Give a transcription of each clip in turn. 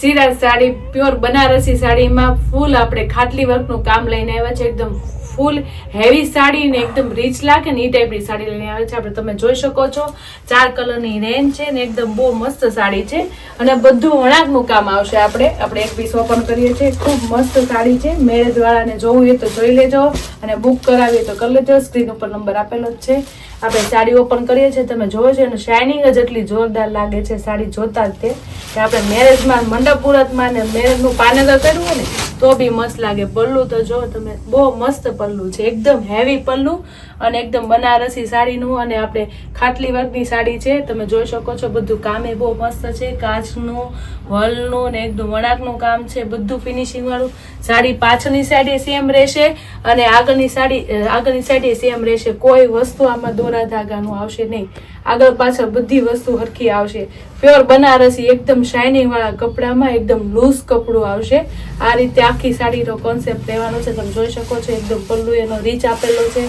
Siraj sari pure Banarasi સાડીમાં ફૂલ આપણે ખાટલી વર્કનું કામ લઈને આવ્યા છે. એકદમ ફૂલ હેવી સાડી ને એકદમ રીચ લાગે ને એ ટાઈપની સાડી લઈને આવે છે. આપણે તમે જોઈ શકો છો, ચાર કલરની રેન્જ છે ને એકદમ બહુ મસ્ત સાડી છે અને બધું વણાકનું કામ આવશે આપણે. આપણે એક પીસ ઓપન કરીએ છીએ. ખૂબ મસ્ત સાડી છે. મેરેજ વાળાને જોવું હોય તો જોઈ લેજો અને બુક કરાવીએ તો કરી લેજો. સ્ક્રીન ઉપર નંબર આપેલો જ છે. આપણે સાડી ઓપન કરીએ છીએ. તમે જોવો છો અને શાઇનિંગ જ એટલી જોરદાર લાગે છે સાડી જોતા જ તે. આપણે મેરેજમાં મંડપ મુહૂર્તમાં ને મેરેજનું પાનેતર કર્યું હોય ને તો બી મસ્ત લાગે. પલ્લું તો જો તમે બહુ મસ્ત પલ્લું છે. એકદમ હેવી પલ્લું અને એકદમ બનારસી સાડીનું અને આપણે ખાટલી વર્ગની સાડી છે. તમે જોઈ શકો છો બધું કામે બહુ મસ્ત છે. કાચનું વલનું ને એકદમ વણાકનું કામ છે. બધું ફિનિશિંગ વાળું. સાડી પાછળની સાઈડે સેમ રહેશે અને આગળની સાડી આગળની સાઈડે સેમ રહેશે. કોઈ વસ્તુ આમાં દોરા ધાગાનું આવશે નહીં. આગળ પાછળ બધી વસ્તુ હરખી આવશે. પ્યોર બનારસી, એકદમ શાઇનિંગ વાળા કપડામાં એકદમ લૂઝ કપડું આવશે. આ રીતે આખી સાડીનો કોન્સેપ્ટ રહેવાનો છે. તમે જોઈ શકો છો, એકદમ પલ્લુ એનો રીચ આપેલો છે.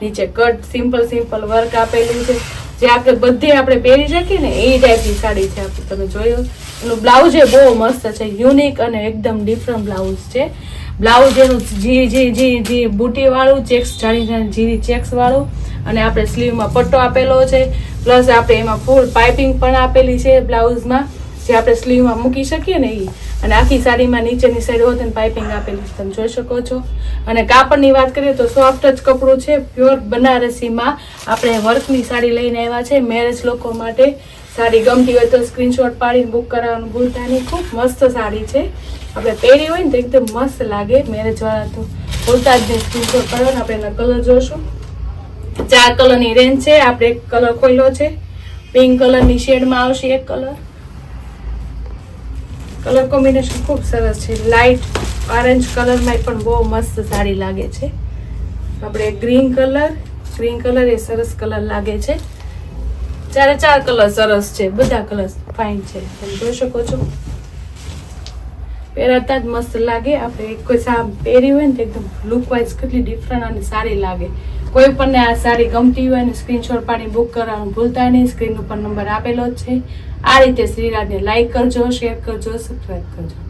નીચે કટ સિમ્પલ સિમ્પલ વર્ક આપેલું છે. જે આપણે બધી આપણે પહેરી શકીએ ને, એ ટાઈપની સાડી છે આપણે. તમે જોયું એનું બ્લાઉઝ એ બહુ મસ્ત છે યુનિક અને એકદમ ડિફરન્ટ બ્લાઉઝ છે. બ્લાઉઝ એનું જી જી જી જી બુટીવાળું ચેક્સ જાણી જાણી, જીરી ચેક્સવાળું અને આપણે સ્લીવમાં પટ્ટો આપેલો છે. પ્લસ આપણે એમાં ફૂલ પાઇપિંગ પણ આપેલી છે બ્લાઉઝમાં જે આપણે સ્લીવમાં મૂકી શકીએ ને એ અને આખી સાડીમાં નીચેની સાઈડ હોત તેને પાઇપિંગ આપેલી તમે જોઈ શકો છો. અને કાપડની વાત કરીએ તો સોફ્ટ જ કપડું છે. પ્યોર બનારસીમાં આપણે વર્કની સાડી લઈને આવ્યા છે. મેરેજ લોકો માટે સાડી ગમતી હોય તો સ્ક્રીનશોટ પાડીને બુક કરાવવાનું ભૂલતા નહીં. ખૂબ મસ્ત સાડી છે. આપણે પહેરી હોય ને તો એકદમ મસ્ત લાગે મેરેજવાળા તો. ભૂલતા જ નહીં સ્ક્રીનશોટ પાડવાનો. આપણે એના કલર જોશું. ચાર કલરની રેન્જ છે. આપણે એક કલર ખોલ્યો છે. પિંક કલરની શેડમાં આવશે એક કલર કલર કોમ્બિનેશન ખૂબ સરસ છે. લાઇટ ઓરેન્જ કલરમાં પણ બહુ મસ્ત સાડી લાગે છે. આપણે ગ્રીન કલર ગ્રીન કલર એ સરસ કલર લાગે છે. ચારે ચાર કલર સરસ છે. બધા કલર ફાઇન છે. તમે જોઈ શકો છો. પહેરાતા જ મસ્ત લાગે. આપણે કોઈ સા પહેરી હોય ને એકદમ લુક કેટલી ડિફરન્ટ અને સારી લાગે. કોઈ પણ આ સાડી ગમતી હોય અને સ્ક્રીનશોટ પાડી બુક કરવાનું ભૂલતા નહીં સ્ક્રીન ઉપર નંબર આપેલો જ છે. આ રીતે શ્રીરાજને લાઇક કરજો શેર કરજો સબસ્ક્રાઈબ કરજો.